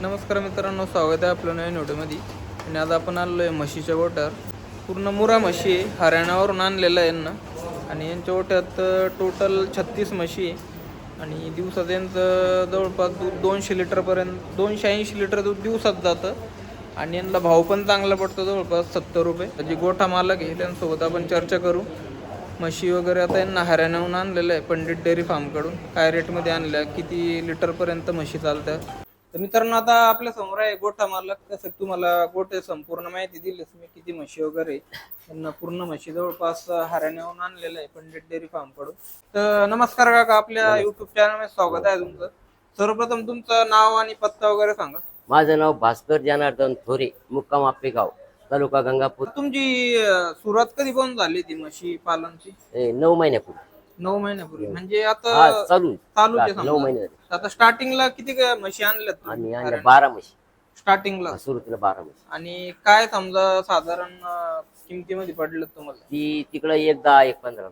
नमस्कार मित्रांनो स्वागत आहे आपलं नवीन व्हिडिओमध्ये. आणि आज आपण आलो आहे म्हशीच्या ओट्यावर पूर्ण मुरा म्हशी आहे हरियाणावरून आणलेलं आहे यांना. आणि यांच्या ओट्यात टोटल छत्तीस म्हशी आहे. आणि दिवसात यांचं जवळपास दूध दोनशे लिटरपर्यंत दोनशे ऐंशी लिटर दूध दिवसात जातं. आणि यांना भाव पण चांगला पडतो जवळपास सत्तर रुपये. जे गोठा मालक आहे त्यांच्यासोबत आपण चर्चा करू. म्हशी वगैरे आता यांना हरियाणाहून आणलेलं आहे पंडित डेअरी फार्मकडून. काय रेटमध्ये आणल्या किती लिटरपर्यंत म्हशी चालतात. तर मित्रांनो आता आपल्यासमोर आहे गोठा मालक. तसं तुम्हाला गोटे संपूर्ण माहिती दिलीच मी किती म्हशी वगैरे. त्यांना पूर्ण म्हशी जवळपास हरियाणाहून आणलेलं आहे पंडित डेअरी फार्मकडून तर नमस्कार काका आपल्या युट्यूब चॅनलमध्ये स्वागत आहे तुमचं. सर्वप्रथम तुमचं नाव आणि पत्ता वगैरे सांगा. माझं नाव भास्कर जनार्दन थोरे मुक्काम आपेगाव तालुका गंगापूर. तुमची सुरुवात कधी पण झाली ती म्हशी पालनची? ए, नऊ महिन्यापूर्वी. नऊ महिन्यापूर्वी म्हणजे हा आता चालू चालू आहे नऊ समजा. महिने झाले. आता स्टार्टिंगला किती काय म्हशी आणल्यात आणल्या बारा म्हशी स्टार्टिंगला सुरुवातीला बारा म्हशी आणि काय समजा साधारण अं, किमतीमध्ये पडलं तुम्हाला ती तिकडं एक दहा एक पंधरा.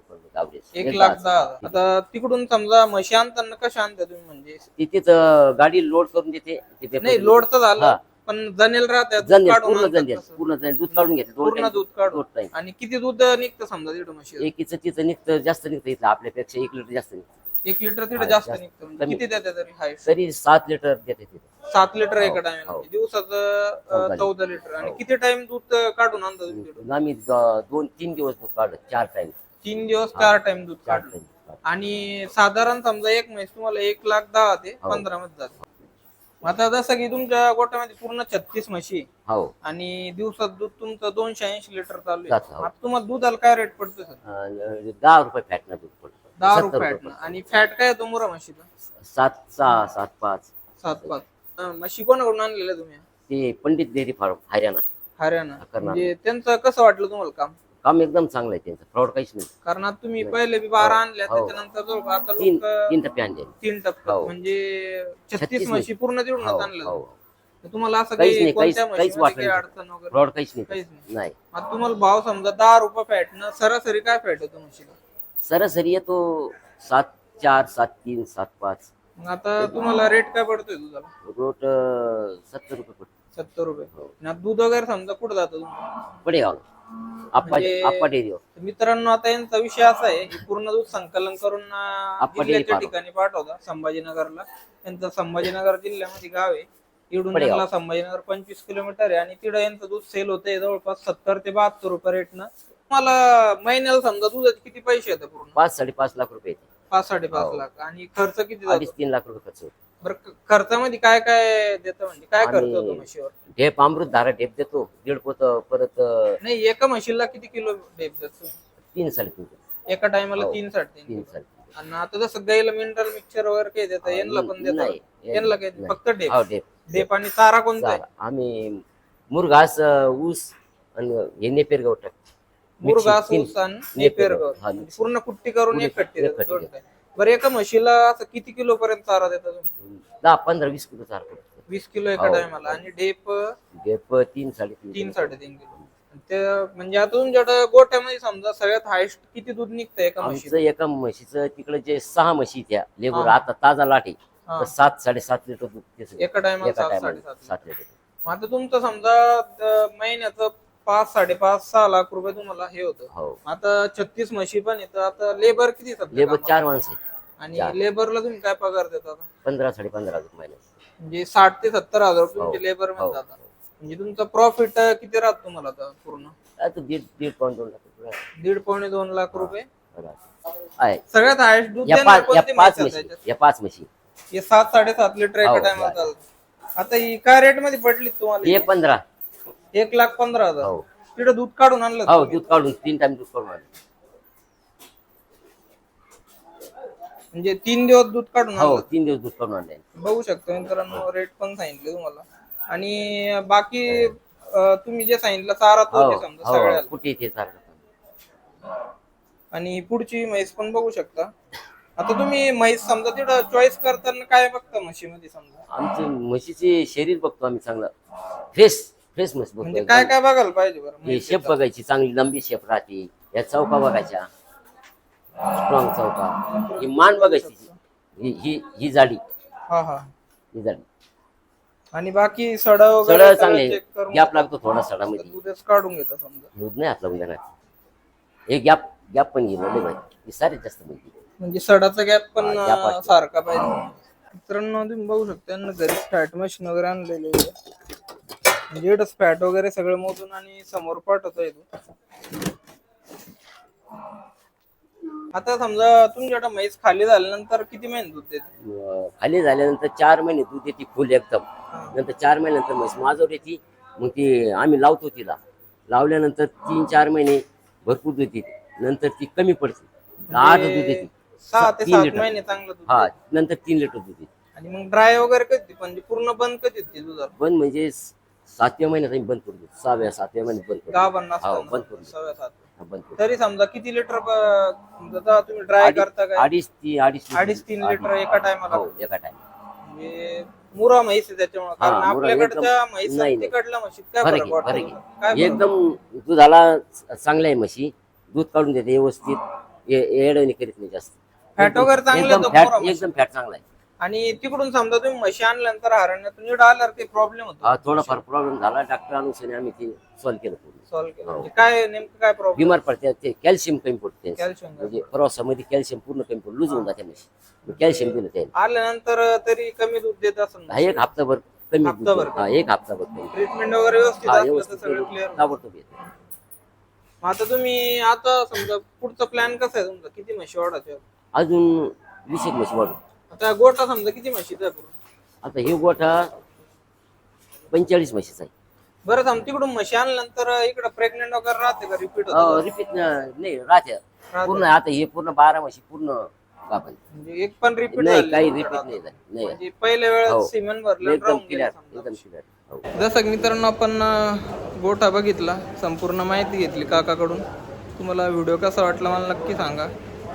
एक लाख दहा. हजार. आता तिकडून समजा म्हशी आणताना कशा आणता तुम्ही म्हणजे तिथेच गाडी लोड करून देते तिथे नाही लोड तर झालं हा. पण जनेल काढून पूर्ण आणतात? पूर्ण दूध काढून घेते दोन पूर्ण time. दूध काढून दोन time. आणि किती दूध निघतं समजा तिथं म्हशी एकीचं तिचं निघतं जास्त निघतं इथलं आपल्यापेक्षा एक लिटर जास्त निघतं एक लिटर तिथं हा, जास्त जास्त. निघतं म्हणजे कमी. किती देते तरी हाय तरी सात लिटर देते तिथे सात लिटर एका हो, टाइम हो. दिवसाचं अं, चौदा चौदा लिटर आणि हो. किती टाइम दूध अं, काढून आणता तुम्ही? आम्ही द- दोन तीन दिवस दूध काढलं चार टाइम तीन दिवस हा. चार टाइम दूध चार काढलं टाइम आणि साधारण समजा एक म्हैस तुम्हाला एक लाख दहा ते हो. पंधरा मध्ये जाते आता जसं की तुमच्या गोट्यामध्ये पूर्ण छत्तीस म्हशी. हो. आणि दिवसात दूध तुमचं दोनशे ऐंशी लिटर चालू आहे. हो. आता तुम्हाला दुधाला काय रेट पडतो सर? अं, दहा रुपये फॅटनं दूध पडतं. दहा रुपये. आणि फॅट काय येतो मुरा म्हशीचा? सात सहा सात पाच. सात पाच. अं, म्हशी कोणाकडून आणलेल्या तुम्ही? ते पंडित डेअरी फार्म हरियाणा हरियाणा. म्हणजे त्यांचं कसं वाटलं तुम्हाला काम? काम एकदम चांगलं आहे त्यांचं. फ्रॉड काहीच नाही. कारण आता तुम्ही. पहिले बी बारा हो, आणल्या हो. त्याच्यानंतर जवळ आता तीन लोक तीन टप्पे आणले. तीन टप्प्यात हो. म्हणजे छत्तीस छत्तीस म्हशी पूर्ण हो आणलं. हो. तर तुम्हाला असं काहीच काही नाही, काहीच- कोणत्या काहीच म्हशीमध्ये काही वाटलं अडचण वगैरे? फ्रॉड काहीच नाही. काहीच नाही. नाही. आता तुम्हाला भाव समजा दहा रुपये फॅटनं सरासरी काय फॅट होतो म्हशीला सरासरी येतो सात चार सात तीन सात पाच. मग आता तुम्हाला रेट काय पडतोय दुधाला? रोट अं, सत्तर रुपये पडतो. सत्तर रुपये. हो. आणि आता दूध वगैरे समजा कुठं जातं तुमचं पडेगाव म्हणजे- तर मित्रांनो आता यांचा विषय असा आहे की पूर्ण दूध संकलन करून अं, आपण जिल्ह्याच्या पाठवतो. ठिकाणी पाठवता संभाजीनगरला. त्यांचं संभाजीनगर जिल्ह्यामध्ये गाव आहे. पडेगाव. त्यांना संभाजीनगर पंचवीस किलोमीटर आहे आणि तिथं यांचं दूध सेल होतंय जवळपास सत्तर ते बहात्तर रुपये रेटनं तुम्हाला महिन्याला समजा दुधाचे किती पैसे येतात पूर्ण? पाच साडेपाच लाख रुपये येते. पाच साडेपाच हो. लाख. आणि खर्च किती अडीच तीन लाख रुपये खर्च होतो. बरं खर्चामध्ये काय काय देतं म्हणजे काय होतो म्हशीवर ढेप अमृत धारा ढेप देतो दीड पोत परत अं, नाही एका म्हशीला किती किलो डेप देतो तीन साडेतीन एका टायमाला हो. तीन साडेतीन तीन. साडेतीन आणि आता जसं गाईला मिनरल मिक्सचर वगैरे काय देतं यांना पण देतात नाही यांना काय नाही. फक्त डेप हो डेप डेप आणि चारा कोणता आहे चारा. आम्ही मुरघास अं, ऊस आणि हे नेपेर गवट मुरघास तीन- ऊस आणि नेपेर नेपेर गवत. गवत. हा, म्हणजे पूर्ण कुट्टी करून एक कट्टी देतात, कट्टी दोन टाइम. बरं एका म्हशीला असं किती किलो पर्यंत चारा तुम्ही? दहा पंधरा वीस किलो चारा पडतो वीस किलो एका हो. टायमाला आणि डेप डेप तीन साडेतीन तीन किलो. साडेतीन किलो ते म्हणजे आता तुमच्याकडे गोठ्यामध्ये समजा सगळ्यात हायस्ट किती दूध निघतं एका आमचं म्हशीला एका म्हशीचं तिकडे जे सहा म्हशी त्या लेबर हा. आता ताजा लाटे हा. तर सात साडेसात लिटर दूध देतं. एका टायमाला सात टायमाला साडेसात सात लिटर मग आता तुमचं समजा महिन्याचं पाच साडेपाच सहा लाख रुपये तुम्हाला हे होतं हो आता छत्तीस म्हशी पण येतं आता लेबर किती लेबर कामाला? चार माणसं आहेत. आणि. लेबरला तुम्ही काय पगार देता आता? पंधरा साडे पंधरा हजार महिन्यात म्हणजे साठ ते सत्तर हजार रुपये हो. तुमचे लेबर हो. मध्ये जातात म्हणजे तुमचं प्रॉफिट किती राहत तुम्हाला आता पूर्ण आता दीड दीड पाऊंड दोन लाख रुपये दीड पावणे दोन लाख रुपये. आहे सगळ्यात हायस्ट दूध या देणारे पाच या कोणते पाच म्हशी आहेत म्हशी त्याच्यात? या पाच म्हशी हे सात साडेसात लिटर एका हो, टायमाला. चालतं आता ही काय रेटमध्ये पडली हे तुम्हाला पंधरा एक लाख पंधरा हजार. हो. तिकडे दूध काढून आणलं हो तुम्ही? दूध काढून तीन टाइम दूध काढून आणलं. म्हणजे तीन दिवस दूध काढून हो आणलं. तीन दिवस दूध काढून आणले. बघू शकतो मित्रांनो रेट पण सांगितले तुम्हाला. आणि बाकी अं, तुम्ही जे सांगितलं चारा तो हो समजा हो सगळ्याला. कुठे सारखं आणि पुढची म्हैस पण बघू शकता. आता तुम्ही म्हैस समजा तिथं चॉईस करताना काय बघता म्हशीमध्ये समजा? आमचे म्हशीचे शरीर बघतो आम्ही चांगलं. फ्रेश फ्रेश म्हशी म्हणजे काय काय बघायला पाहिजे बरं? हे? शेप बघायची चांगली लंबी शेप राहते. या चौका बघायच्या. स्ट्रॉंग चौका. ही मान बघायची. ही ही ही जाडी. हा हा. ही जाडी. आणि बाकी सडा वगैरे सडा चांगले. करून गॅप लागतो थोडा सडामध्ये. दूधच काढून घेता समजा. दूध नाही लावून देणार एक गॅप गॅप पण गेलं लय माहिती सारे जास्त माहिती म्हणजे सडाचा गॅप पण हा, gap अं, असतो. सारखा पाहिजे. मित्रांनो तुम्ही बघू शकता यांना घरी फॅट मशीन वगैरे आणलेले आहे. म्हणजे फॅट वगैरे सगळं मोजून आणि समोर पाठवता येतो. आता समजा तुमच्याकडे म्हैस खाली झाल्यानंतर किती महिने दूध देते? अं, खाली झाल्यानंतर चार महिने दूध येते फुल एकदम. नंतर चार महिन्यानंतर म्हैस माझवर येते. मग ती आम्ही लावतो तिला. लावल्यानंतर तीन चार महिने देते दूध येते नंतर ती कमी पडते. आठ दूध येते सहा ते तीन सात लिटर. महिने चांगलं दूध हा देते. नंतर तीन लिटर दूध येते आणि मग ड्राय वगैरे कधी म्हणजे पूर्ण बंद कधी होते दुधाला? बंद म्हणजे स- सातव्या महिन्यात आम्ही बंद करू देतो. सहाव्या सातव्या महिन्यात बंद करू दहा देतो. बंद हो, बंद देतो. सात हा, बंद करू तरी समजा किती लिटर तुम्ही ड्राय करता काय? अडीच ती अडीच. अडीच तीन लिटर एका टायमाला हो एका टाइम म्हणजे मुरा म्हैस आहे त्याच्यामुळे. कारण मुरा आपल्याकडच्या एकदम- म्हैस नाही, नाही. तिकडल्या म्हशीत काय फरक फरक आहे वाटतो? फरक काय आहे फरक? एकदम दुधाला चांगल्या आहे म्हशी. दूध काढून देते व्यवस्थित. येडवणी करीत नाही जास्त. फॅट वगैरे चांगलं एकदम येतं फॅट मुरा म्हशी. एकदम फॅट चांगला आहे. आणि तिकडून समजा तुम्ही म्हशी आणल्यानंतर हरण्यातून इकडे आल्यावर काही प्रॉब्लेम होतो? हा थोडाफार प्रॉब्लेम झाला. डॉक्टर अनुसार आम्ही ते सॉल्व्ह केलं पूर्ण. सॉल्व्ह केलं. हो. म्हणजे काय नेमकं काय प्रॉब्लेम बिमार पडते. ते कॅल्शियम कमी पडते. कॅल्शियम म्हणजे प्रवासामध्ये कॅल्शियम पूर्ण कमी पडलं लूज होऊन जाते म्हशी. कॅल्शियम दिलं त्याने आल्यानंतर तरी कमी दूध देत असेल हा एक हप्ताभर कमी दूध हप्ताभर देतं. हा एक हप्ताभर कमी. ट्रीटमेंट वगैरे व्यवस्थित हा असलं तर व्यवस्थित सगळं करून क्लिअर ताबडतोब येतं. आता तुम्ही आता समजा पुढचा प्लॅन कसा आहे तुमचा? किती म्हशी वाढायचे अजून वीस एक म्हशी वाढू. आता गोटा समजा किती म्हशीचा आहे पूर्ण आता हे गोठा पंचेचाळीस म्हशीचा आहे. बरं समजा तिकडून म्हशी आणल्यानंतर इकडे प्रेग्नेंट वगैरे राहते का? रिपीट रिपीट नाही राहत्या पूर्ण आता हे पूर्ण बारा म्हशी पूर्ण म्हणजे एक पण रिपीट नाही काही रिपीट नाही झाली नाही. म्हणजे पहिल्या वेळेस हो. सिमेंट भरलं एकदम राहून गेलं क्लिअर समजा. एकदम क्लिअर हो. जसं की मित्रांनो आपण अं, गोठा बघितला संपूर्ण माहिती घेतली काकाकडून. तुम्हाला व्हिडिओ कसा वाटला मला नक्की सांगा.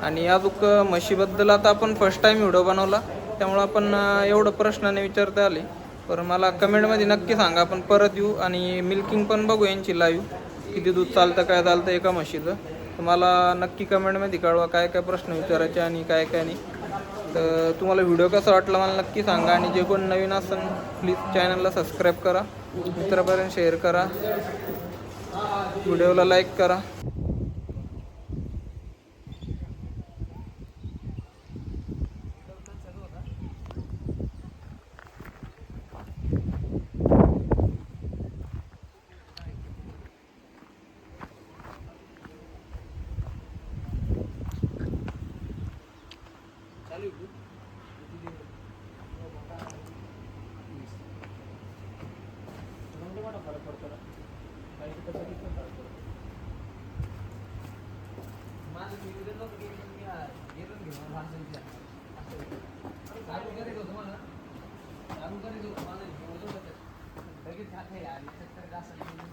आणि अजूक म्हशीबद्दल आता आपण फर्स्ट टाइम व्हिडिओ बनवला. त्यामुळं आपण एवढं प्रश्नाने विचारता आले. पण मला कमेंटमध्ये नक्की सांगा. आपण परत येऊ आणि मिल्किंग पण बघू यांची लाईव्ह किती दूध चालतं काय चालतं एका म्हशीचं. तुम्हाला नक्की कमेंटमध्ये कळवा काय काय प्रश्न विचारायचे आणि काय काय नाही. तर तुम्हाला व्हिडिओ कसा वाटला मला नक्की सांगा. आणि जे कोण नवीन असेल प्लीज चॅनलला सबस्क्राईब करा. मित्रापर्यंत शेअर करा. व्हिडिओला लाईक करा. मोठा फरक पडतो ना काही कसं पण फरक पडतो माझं गेलं घेऊन होतो. मला चालू करीत होतो माझं लगेच खाते यार चक्कर जास्त सगळं